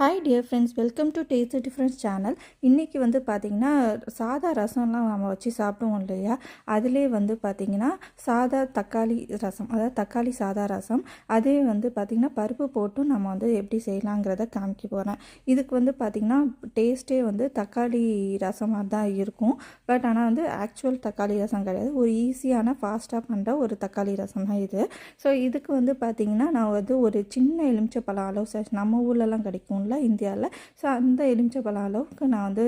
Hi dear friends welcome to taste differents channel இன்றைக்கி வந்து பார்த்திங்கன்னா சாதா ரசம்லாம் நம்ம வச்சு சாப்பிடுவோம் இல்லையா? அதிலே வந்து பார்த்திங்கன்னா சாதா தக்காளி ரசம் அதாவது தக்காளி சாதா ரசம் அதே வந்து பார்த்திங்கன்னா பருப்பு போட்டும் நம்ம வந்து எப்படி செய்யலாங்கிறத காமிக்க போகிறேன் இதுக்கு வந்து பார்த்திங்கன்னா டேஸ்ட்டே வந்து தக்காளி ரசமாக தான் இருக்கும். பட் ஆனால் வந்து ஆக்சுவல் தக்காளி ரசம் கிடையாது. ஒரு ஈஸியான ஃபாஸ்ட்டாக பண்ணுற ஒரு தக்காளி ரசம் தான் இது. ஸோ இதுக்கு வந்து பார்த்திங்கன்னா நான் வந்து ஒரு சின்ன எலுமிச்சப்பழம் அளவு சைஸ் நம்ம ஊர்லலாம் கிடைக்கும்ல இந்தியாவில் ஸோ அந்த எலுமிச்சப்பழம் அளவுக்கு நான் வந்து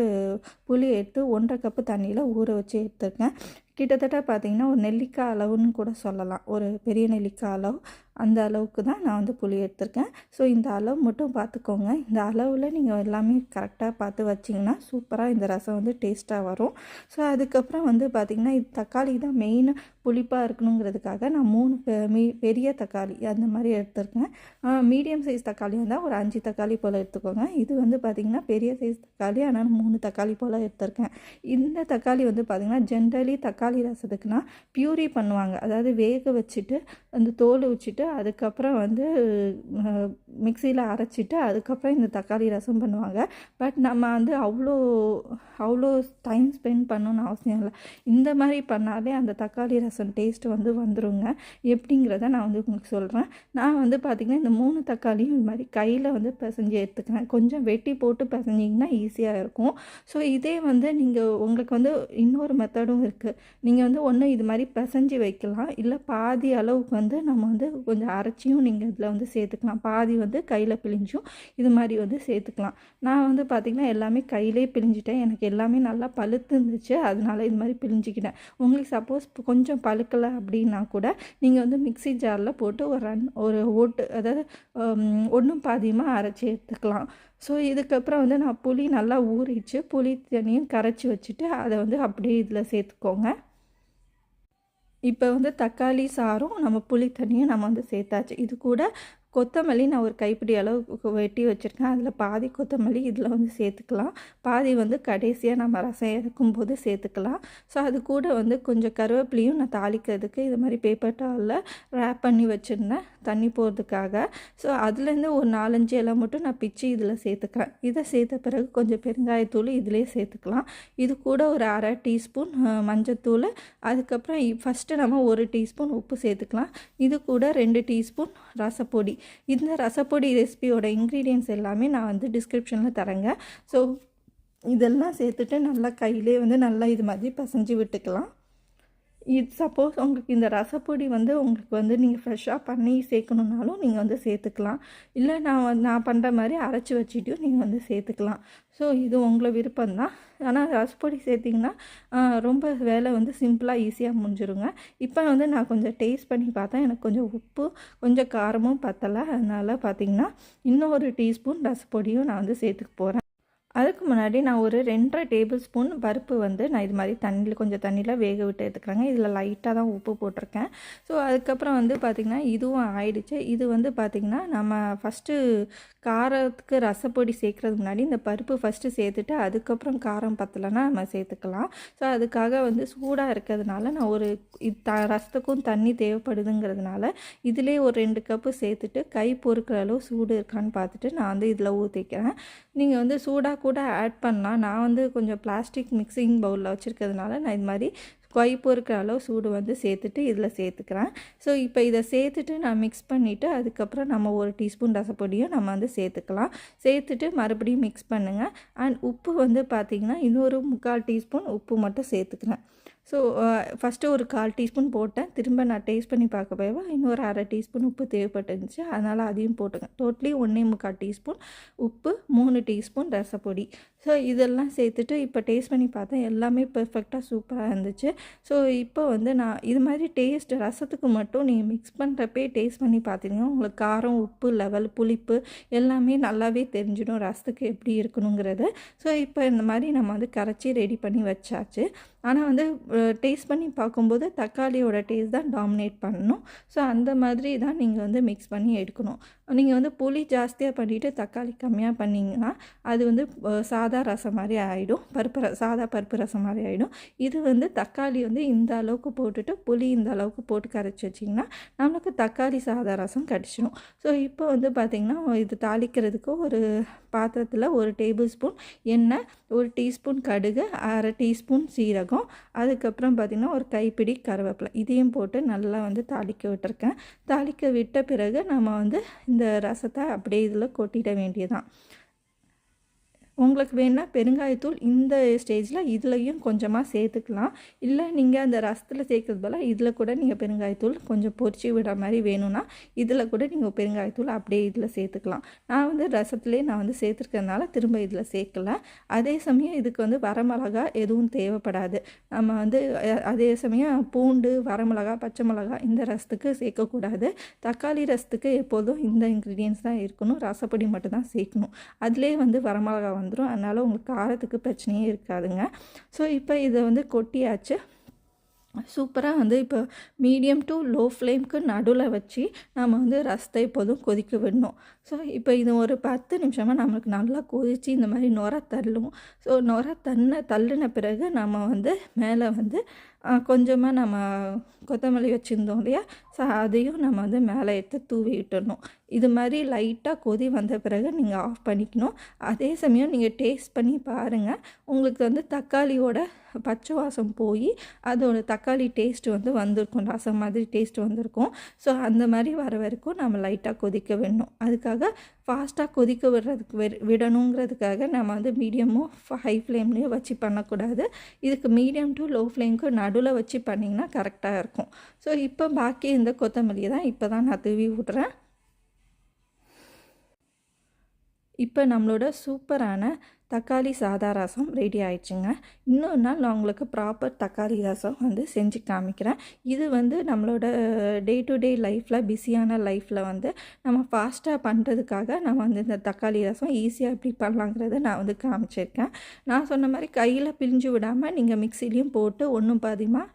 புளி எடுத்து ஒன்றரை கப்பு தண்ணியில் ஊற வச்சு எடுத்துருக்கேன். கிட்டத்தட்ட பார்த்திங்கன்னா ஒரு நெல்லிக்காய் அளவுன்னு கூட சொல்லலாம். ஒரு பெரிய நெல்லிக்காய் அளவு. அந்த அளவுக்கு தான் நான் வந்து புளி எடுத்திருக்கேன். ஸோ இந்த அளவு மட்டும் பார்த்துக்கோங்க. இந்த அளவில் நீங்கள் எல்லாமே கரெக்டாக பார்த்து வச்சிங்கன்னா சூப்பராக இந்த ரசம் வந்து டேஸ்ட்டாக வரும். ஸோ அதுக்கப்புறம் வந்து பார்த்திங்கன்னா இது தக்காளி தான் மெயின் புளிப்பாக இருக்கணுங்கிறதுக்காக நான் மூணு பெ- மீ- பெரிய தக்காளி அந்த மாதிரி எடுத்திருக்கேன். மீடியம் சைஸ் தக்காளி இருந்தால் ஒரு அஞ்சு தக்காளி போல் எடுத்துக்கோங்க. இது வந்து பார்த்திங்கன்னா பெரிய சைஸ் தக்காளி. ஆனால் மூணு தக்காளி போல் எடுத்திருக்கேன். இந்த தக்காளி வந்து பார்த்திங்கன்னா ஜென்ரலி தக்காளி தக்காளி ரசத்துக்குனா பியூரி பண்ணுவாங்க. அதாவது வேக வச்சுட்டு அந்த தோல் வச்சுட்டு அதுக்கப்புறம் வந்து மிக்சியில் அரைச்சிட்டு அதுக்கப்புறம் இந்த தக்காளி ரசம் பண்ணுவாங்க. பட் நம்ம வந்து அவ்வளோ அவ்வளோ டைம் ஸ்பெண்ட் பண்ணணும்னு அவசியம் இல்லை. இந்த மாதிரி பண்ணாலே அந்த தக்காளி ரசம் டேஸ்ட் வந்து வந்துருங்க. எப்படிங்கிறத நான் வந்து உங்களுக்கு சொல்கிறேன் நான் வந்து பார்த்திங்கன்னா இந்த மூணு தக்காளியும் இது மாதிரி கையில் வந்து பிசைஞ்சு எடுத்துக்கிறேன். கொஞ்சம் வெட்டி போட்டு பிசைஞ்சிங்கன்னா ஈஸியாக இருக்கும். ஸோ இதே வந்து நீங்கள் உங்களுக்கு வந்து இன்னொரு மெத்தடும் இருக்குது நீங்கள் வந்து ஒன்று இது மாதிரி பிசைஞ்சு வைக்கலாம். இல்லை பாதி அளவுக்கு வந்து நம்ம வந்து கொஞ்சம் அரைச்சியும் நீங்கள் இதில் வந்து சேர்த்துக்கலாம். பாதி வந்து கையில் பிழிஞ்சும் இது மாதிரி வந்து சேர்த்துக்கலாம். நான் வந்து பார்த்திங்கன்னா எல்லாமே கையிலே பிழிஞ்சிட்டேன். எனக்கு எல்லாமே நல்லா பழுத்து இருந்துச்சு. அதனால இது மாதிரி பிழிஞ்சிக்கிட்டேன். உங்களுக்கு சப்போஸ் கொஞ்சம் பழுக்கலை அப்படின்னா கூட நீங்கள் வந்து மிக்ஸி ஜாரில் போட்டு ஒரு ரன் ஒரு ஓட்டு அதாவது ஒன்றும் பாதியமாக அரைச்சி எடுத்துக்கலாம். ஸோ இதுக்கப்புறம் வந்து நான் புளி நல்லா ஊறிச்சு புளி தண்ணியும் கரைச்சி வச்சுட்டு அதை வந்து அப்படியே இதில் சேர்த்துக்கோங்க. இப்போ வந்து தக்காளி சாரும் நம்ம புளி தண்ணியும் நம்ம வந்து சேர்த்தாச்சு. இது கூட கொத்தமல்லி நான் ஒரு கைப்பிடி அளவு வெட்டி வச்சுருக்கேன். அதில் பாதி கொத்தமல்லி இதில் வந்து சேர்த்துக்கலாம். பாதி வந்து கடைசியாக நம்ம ரசம் இறக்கும்போது சேர்த்துக்கலாம். ஸோ அது கூட வந்து கொஞ்சம் கருவேப்பிலையும் நான் தாளிக்கிறதுக்கு இது மாதிரி பேப்பர் டாலில் ரேப் பண்ணி வச்சுருந்தேன். தண்ணி போகிறதுக்காக ஸோ அதுலேருந்து ஒரு நாலஞ்சு இலை மட்டும் நான் பிச்சு இதில் சேர்த்துக்கிறேன் இதை சேர்த்த பிறகு கொஞ்சம் பெருங்காயத்தூள் இதிலே சேர்த்துக்கலாம். இது கூட ஒரு அரை டீஸ்பூன் மஞ்சத்தூள். அதுக்கப்புறம் ஃபஸ்ட்டு நம்ம ஒரு டீஸ்பூன் உப்பு சேர்த்துக்கலாம். இது கூட ரெண்டு டீஸ்பூன் ரசப்பொடி. இந்த ரசப்பொடி ரெசிபியோட இன்க்ரீடியன்ஸ் எல்லாமே நான் வந்து டிஸ்கிரிப்ஷனில் தரேங்க. ஸோ இதெல்லாம் சேர்த்துட்டு நல்லா கையிலே வந்து நல்லா இது மாதிரி பசைஞ்சு விட்டுக்கலாம். இது சப்போஸ் உங்களுக்கு இந்த ரசப்பொடி வந்து உங்களுக்கு வந்து நீங்கள் ஃப்ரெஷ்ஷாக பண்ணி சேர்க்கணுன்னாலும் நீங்கள் வந்து சேர்த்துக்கலாம். இல்லை நான் வந்து நான் பண்ணுற மாதிரி அரைச்சி வச்சுட்டும் நீங்கள் வந்து சேர்த்துக்கலாம். ஸோ இது உங்களை விருப்பம்தான். ஆனால் ரசப்பொடி சேர்த்திங்கன்னா ரொம்ப வேலை வந்து சிம்பிளாக ஈஸியாக முடிஞ்சிருங்க. இப்போ வந்து நான் கொஞ்சம் டேஸ்ட் பண்ணி பார்த்தேன். எனக்கு கொஞ்சம் உப்பு கொஞ்சம் காரமும் பத்தலை. அதனால் பார்த்தீங்கன்னா இன்னும் ஒரு டீஸ்பூன் ரசப்பொடியும் நான் வந்து சேர்த்துக்க போகிறேன் அதுக்கு முன்னாடி நான் ஒரு ரெண்டரை டேபிள் ஸ்பூன் பருப்பு வந்து நான் இது மாதிரி தண்ணியில் கொஞ்சம் தண்ணியில் வேக விட்டு எடுத்துக்கிறேங்க இதில் லைட்டாக தான் உப்பு போட்டிருக்கேன். ஸோ அதுக்கப்புறம் வந்து பார்த்திங்கன்னா இதுவும் ஆயிடுச்சு. இது வந்து பார்த்திங்கன்னா நம்ம ஃபஸ்ட்டு காரத்துக்கு ரசப்பொடி சேர்க்குறதுக்கு முன்னாடி இந்த பருப்பு ஃபஸ்ட்டு சேர்த்துட்டு அதுக்கப்புறம் காரம் பத்தலைன்னா நம்ம சேர்த்துக்கலாம். ஸோ அதுக்காக வந்து சூடாக இருக்கிறதுனால நான் ஒரு இது த ரசத்துக்கும் தண்ணி தேவைப்படுதுங்கிறதுனால இதிலே ஒரு ரெண்டு கப்பு சேர்த்துட்டு கை பொறுக்கிற அளவு சூடு இருக்கான்னு பார்த்துட்டு நான் வந்து இதில் ஊற்றிக்கிறேன் நீங்கள் வந்து சூடாக கூட ஆட் பண்ணலாம். நான் வந்து கொஞ்சம் பிளாஸ்டிக் மிக்சிங் பவுலில் வச்சுருக்கிறதுனால நான் இது மாதிரி கொய்ப்பு இருக்கிற அளவு சூடு வந்து சேர்த்துட்டு இதில் சேர்த்துக்கிறேன். ஸோ இப்போ இதை சேர்த்துட்டு நான் மிக்ஸ் பண்ணிவிட்டு அதுக்கப்புறம் நம்ம ஒரு டீஸ்பூன் ரசப்பொடியும் நம்ம வந்து சேர்த்துக்கலாம். சேர்த்துட்டு மறுபடியும் மிக்ஸ் பண்ணுங்கள் அண்ட் உப்பு வந்து பார்த்திங்கன்னா இன்னொரு முக்கால் டீஸ்பூன் உப்பு மட்டும் சேர்த்துக்கிறேன். ஸோ ஃபஸ்ட்டு uh, ஒரு கால் டீஸ்பூன் போட்டேன். திரும்ப நான் டேஸ்ட் பண்ணி பார்க்க போயவா இன்னொரு அரை டீஸ்பூன் உப்பு தேவைப்பட்டுருந்துச்சு. அதனால் அதையும் போட்டுங்க டோட்டலி ஒன்றே முக்கால் டீஸ்பூன் உப்பு மூணு டீஸ்பூன் ரசப்பொடி. ஸோ இதெல்லாம் சேர்த்துட்டு இப்போ டேஸ்ட் பண்ணி பார்த்தேன். எல்லாமே பெர்ஃபெக்டாக சூப்பராக இருந்துச்சு. ஸோ இப்போ வந்து நான் இது மாதிரி டேஸ்ட் ரசத்துக்கு மட்டும் நீங்கள் மிக்ஸ் பண்ணுறப்பே டேஸ்ட் பண்ணி பார்த்தீங்கன்னா உங்களுக்கு காரம் உப்பு லெவல் புளிப்பு எல்லாமே நல்லாவே தெரிஞ்சிடும் ரசத்துக்கு எப்படி இருக்கணுங்கிறத. ஸோ இப்போ இந்த மாதிரி நம்ம வந்து கரைச்சி ரெடி பண்ணி வச்சாச்சு. ஆனால் வந்து டேஸ்ட் பண்ணி பார்க்கும்போது தக்காளியோட டேஸ்ட் தான் டாமினேட் பண்ணணும். ஸோ அந்த மாதிரி தான் நீங்கள் வந்து மிக்ஸ் பண்ணி எடுக்கணும். நீங்கள் வந்து புளி ஜாஸ்தியாக பண்ணிவிட்டு தக்காளி கம்மியாக பண்ணிங்கன்னா அது வந்து சாதா ரசம் மாதிரி ஆகிடும் பருப்பு ர- சாதா பருப்பு ரசம் மாதிரி ஆகிடும் இது வந்து தக்காளி வந்து இந்த அளவுக்கு போட்டுட்டு புளி இந்த அளவுக்கு போட்டு கரைச்சி வச்சிங்கன்னா நம்மளுக்கு தக்காளி சாதா ரசம் கிடச்சிடும். ஸோ இப்போ வந்து பார்த்திங்கன்னா இது தாளிக்கிறதுக்கு ஒரு பாத்திரத்தில் ஒரு டேபிள் ஸ்பூன் எண்ணெய் ஒரு டீஸ்பூன் கடுகு அரை டீஸ்பூன் சீரகம் அதுக்கப்புறம் பார்த்திங்கன்னா ஒரு கைப்பிடி கருவேப்பிலை. இதையும் போட்டு நல்லா வந்து தாளிக்க விட்டுருக்கேன். தாளிக்க விட்ட பிறகு நம்ம வந்து இந்த ரசத்தை அப்படியே இதில் கொட்டிட வேண்டியதான் உங்களுக்கு வேணால் பெருங்காயத்தூள் இந்த ஸ்டேஜில் இதுலேயும் கொஞ்சமாக சேர்த்துக்கலாம். இல்லை நீங்கள் அந்த ரசத்தில் சேர்க்கறது பதிலாக இதில் கூட நீங்கள் பெருங்காயத்தூள் கொஞ்சம் பொரிச்சு விடுற மாதிரி வேணும்னா இதில் கூட நீங்கள் பெருங்காயத்தூள் அப்படியே இதில் சேர்த்துக்கலாம். நான் வந்து ரசத்துலேயே நான் வந்து சேர்த்துருக்கிறதுனால திரும்ப இதில் சேர்க்கல. அதே சமயம் இதுக்கு வந்து வரமிளகா எதுவும் தேவைப்படாது. நம்ம வந்து அதே சமயம் பூண்டு வரமிளகா பச்சை மிளகா இந்த ரசத்துக்கு சேர்க்கக்கூடாது. தக்காளி ரசத்துக்கு எப்போதும் இந்த இன்க்ரீடியன்ஸ் தான் இருக்கணும். ரசப்பொடி மட்டும் தான் சேர்க்கணும். அதிலே வந்து வரமிளகா வந்து வந்துடும் அதனால் உங்களுக்கு காரத்துக்கு பிரச்சனையே இருக்காதுங்க. ஸோ இப்போ இதை வந்து கொட்டியாச்சு. சூப்பராக வந்து இப்போ மீடியம் டு லோ ஃப்ளேம்க்கு நடுவில் வச்சு நம்ம வந்து ரசத்தை எப்போதும் கொதிக்க விடணும். ஸோ இப்போ இது ஒரு பத்து நிமிஷமாக நம்மளுக்கு நல்லா கொதித்து இந்த மாதிரி நுர தள்ளும் ஸோ நுர தன்ன தள்ளின பிறகு நம்ம வந்து மேலே வந்து கொஞ்சமாக நம்ம கொத்தமல்லி வச்சுருந்தோம் இல்லையா? ஸோ அதையும் நம்ம வந்து மேலே எடுத்து தூவி விட்டுடணும் இது மாதிரி லைட்டாக கொதி வந்த பிறகு நீங்கள் ஆஃப் பண்ணிக்கணும். அதே சமயம் நீங்கள் டேஸ்ட் பண்ணி பாருங்கள் உங்களுக்கு வந்து தக்காளியோட பச்சை வாசம் போய் அதோட தக்காளி டேஸ்ட் வந்து வந்திருக்கும். ரசம் மாதிரி டேஸ்ட் வந்திருக்கும். ஸோ அந்த மாதிரி வர வரைக்கும் நம்ம லைட்டாக கொதிக்க விடணும். அதுக்காக ஃபாஸ்ட்டாக கொதிக்க விடுறதுக்கு விடணுங்கிறதுக்காக நம்ம வந்து மீடியமும் ஹை ஃப்ளேம்லேயும் வச்சு பண்ணக்கூடாது. இதுக்கு மீடியம் டு லோ ஃப்ளேம்க்கு நடுவில் வச்சு பண்ணிங்கன்னா கரெக்டாக இருக்கும். ஸோ இப்போ பாக்கி இந்த கொத்தமல்லியை தான் இப்போ தான் நான் தூவி விட்றேன் இப்போ நம்மளோட சூப்பரான தக்காளி சாதா ரசம் ரெடி ஆயிடுச்சுங்க. இன்னொரு நாள் நான் உங்களுக்கு ப்ராப்பர் தக்காளி ரசம் வந்து செஞ்சு காமிக்கிறேன். இது வந்து நம்மளோட டே டு டே லைஃப்பில் பிஸியான லைஃப்பில் வந்து நம்ம ஃபாஸ்ட்டாக பண்ணுறதுக்காக நம்ம வந்து இந்த தக்காளி ரசம் ஈஸியாக எப்படி பண்ணலாங்கிறத நான் வந்து காமிச்சிருக்கேன். நான் சொன்ன மாதிரி கையில் பிழிஞ்சு விடாமல் நீங்கள் மிக்சிலையும் போட்டு ஒன்றும் பாதிமாக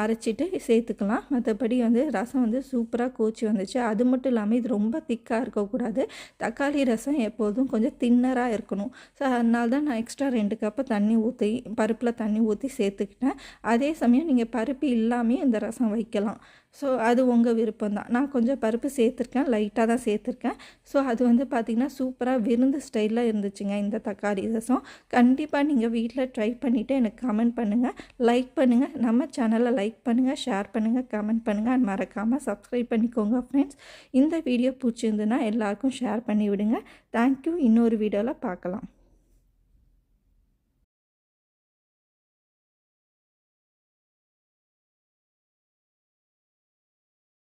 அரைச்சிட்டு சேர்த்துக்கலாம். மற்றபடி வந்து ரசம் வந்து சூப்பராக கோச்சி வந்துச்சு. அது மட்டும் இல்லாமல் இது ரொம்ப திக்காக இருக்கக்கூடாது. தக்காளி ரசம் எப்போதும் கொஞ்சம் தின்னராக இருக்கணும். ஸோ அதனால தான் நான் எக்ஸ்ட்ரா ரெண்டு கப்பு தண்ணி ஊற்றி பருப்பில் தண்ணி ஊற்றி சேர்த்துக்கிட்டேன். அதே சமயம் நீங்கள் பருப்பு இல்லாமல் இந்த ரசம் வைக்கலாம். ஸோ அது உங்கள் விருப்பம் தான் நான் கொஞ்சம் பருப்பு சேர்த்துருக்கேன் லைட்டாக தான் சேர்த்துருக்கேன். ஸோ அது வந்து பார்த்திங்கன்னா சூப்பராக விருந்து ஸ்டைலில் இருந்துச்சுங்க இந்த தக்காளி ரசம். கண்டிப்பாக நீங்கள் வீட்டில் ட்ரை பண்ணிவிட்டு எனக்கு கமெண்ட் பண்ணுங்கள் லைக் பண்ணுங்கள் நம்ம சேனலை லைக் பண்ணுங்கள் ஷேர் பண்ணுங்கள் கமெண்ட் பண்ணுங்கள் அண்ட் மறக்காமல் சப்ஸ்கிரைப் பண்ணிக்கோங்க ஃப்ரெண்ட்ஸ் இந்த வீடியோ பிடிச்சிருந்துன்னா எல்லாருக்கும் ஷேர் பண்ணி விடுங்க தேங்க்யூ இன்னொரு வீடியோவில் பார்க்கலாம்.